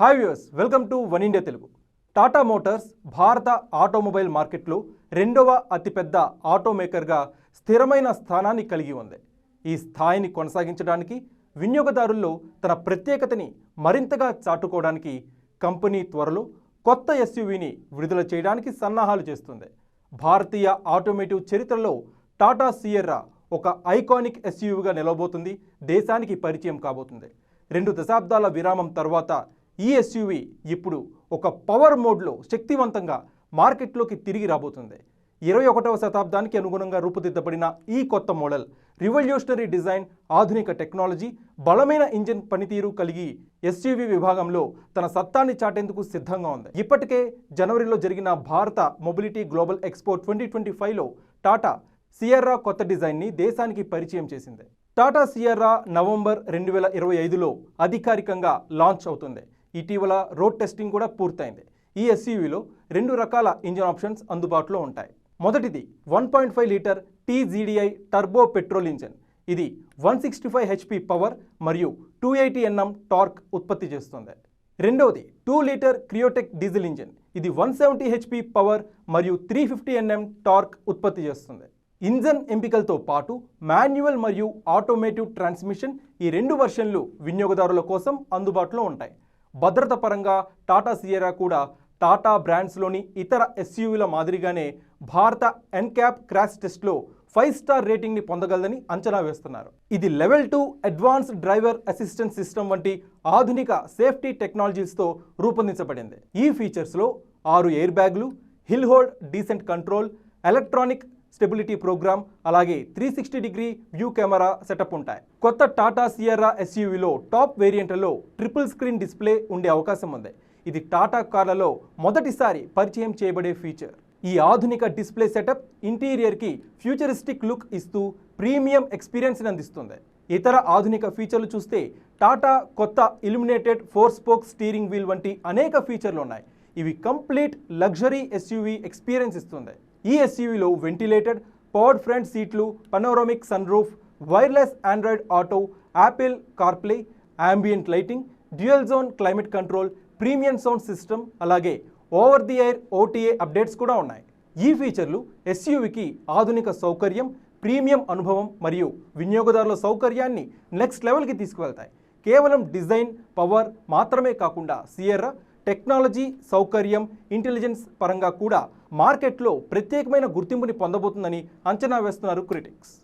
Hi views welcome to one India Telugu Tata motors భారత automobile మార్కెట్లో రెండవ అతిపెద్ద ఆటోమేకర్గా స్థిరమైన స్థానాన్ని కలిగి ఉంది. ఈ స్థాయిని కొనసాగించడానికి వినియోగదారుల్లో తన ప్రత్యేకతని మరింతగా చాటుకోవడానికి కంపెనీ త్వరలో కొత్త ఎస్యూవీని విడుదల చేయడానికి సన్నాహాలు చేస్తుంది. భారతీయ ఆటోమేటివ్ చరిత్రలో టాటా సియర్రా ఒక ఐకానిక్ ఎస్యూవీగా నిలవబోతుంది. దేశానికి పరిచయం కాబోతుంది. రెండు దశాబ్దాల విరామం తర్వాత ఈ ఎస్యూవి ఇప్పుడు ఒక పవర్ మోడ్లో శక్తివంతంగా మార్కెట్లోకి తిరిగి రాబోతుంది. ఇరవై ఒకటవ శతాబ్దానికి అనుగుణంగా రూపుదిద్దబడిన ఈ కొత్త మోడల్ రివల్యూషనరీ డిజైన్ ఆధునిక టెక్నాలజీ బలమైన ఇంజిన్ పనితీరు కలిగి ఎస్యూవీ విభాగంలో తన సత్తాన్ని చాటేందుకు సిద్ధంగా ఉంది. ఇప్పటికే జనవరిలో జరిగిన భారత mobility global expo twenty twenty ఫైవ్లో టాటా సియర్రా కొత్త డిజైన్ని దేశానికి పరిచయం చేసింది. టాటా సియర్రా నవంబర్ రెండు వేల ఇరవై ఐదులో అధికారికంగా లాంచ్ అవుతుంది. ఇటీవల రోడ్ టెస్టింగ్ కూడా పూర్తయింది. ఈ ఎస్యూవీలో రెండు రకాల ఇంజిన్ ఆప్షన్స్ అందుబాటులో ఉంటాయి. మొదటిది one point five litre TGDI turbo petrol engine. ఇది one sixty five HP power మరియు టూ ఎయిటీ ఎన్ఎం టార్క్ ఉత్పత్తి చేస్తుంది. రెండవది two litre Kryotec diesel engine. ఇది వన్ సెవెంటీ హెచ్పి పవర్ మరియు త్రీ ఫిఫ్టీ ఎన్ఎం టార్క్ ఉత్పత్తి చేస్తుంది. ఇంజన్ ఎంపికలతో పాటు మాన్యువల్ మరియు ఆటోమేటివ్ ట్రాన్స్మిషన్ ఈ రెండు వర్షన్లు వినియోగదారుల కోసం అందుబాటులో ఉంటాయి. భద్రత పరంగా టాటా సియరా కూడా టాటా బ్రాండ్స్లోని ఇతర ఎస్యూవీల మాదిరిగానే భారత ఎన్క్యాప్ క్రాష్ టెస్ట్లో ఫైవ్ స్టార్ రేటింగ్ని పొందగలదని అంచనా వేస్తున్నారు. ఇది level two advance driver assistant system వంటి ఆధునిక సేఫ్టీ టెక్నాలజీస్తో రూపొందించబడింది. ఈ ఫీచర్స్లో ఆరు ఎయిర్ బ్యాగ్లు hill hold descent control electronic stability program అలాగే three sixty degree view camera setup ఉంటాయి. కొత్త టాటా సియర్రా ఎస్యూవీలో టాప్ వేరియంట్లలో ట్రిపుల్ స్క్రీన్ డిస్ప్లే ఉండే అవకాశం ఉంది. ఇది టాటా కార్లలో మొదటిసారి పరిచయం చేయబడే ఫీచర్. ఈ ఆధునిక డిస్ప్లే సెటప్ ఇంటీరియర్కి ఫ్యూచరిస్టిక్ లుక్ ఇస్తూ ప్రీమియం ఎక్స్పీరియన్స్ని అందిస్తుంది ఇతర ఆధునిక ఫీచర్లు చూస్తే టాటా కొత్త illuminated four spoke steering wheel వంటి అనేక ఫీచర్లు ఉన్నాయి. ఇవి కంప్లీట్ లగ్జరీ ఎస్యూవీ ఎక్స్పీరియన్స్ ఇస్తుంది. ఈ ఎస్యూవీలో వెంటిలేటెడ్ పవర్డ్ ఫ్రంట్ సీట్లు panoramic sun roof wireless Android auto Apple CarPlay ambient lighting dual zone climate control premium sound system అలాగే over the air OTA updates కూడా ఉన్నాయి. ఈ ఫీచర్లు ఎస్యూవికి ఆధునిక సౌకర్యం ప్రీమియం అనుభవం మరియు వినియోగదారుల సౌకర్యాన్ని నెక్స్ట్ లెవెల్కి తీసుకువెళ్తాయి. కేవలం డిజైన్ పవర్ మాత్రమే కాకుండా సియర్రా టెక్నాలజీ సౌకర్యం ఇంటెలిజెన్స్ పరంగా కూడా మార్కెట్లో ప్రత్యేకమైన గుర్తింపుని పొందబోతుందని అంచనా వేస్తున్నారు క్రిటిక్స్.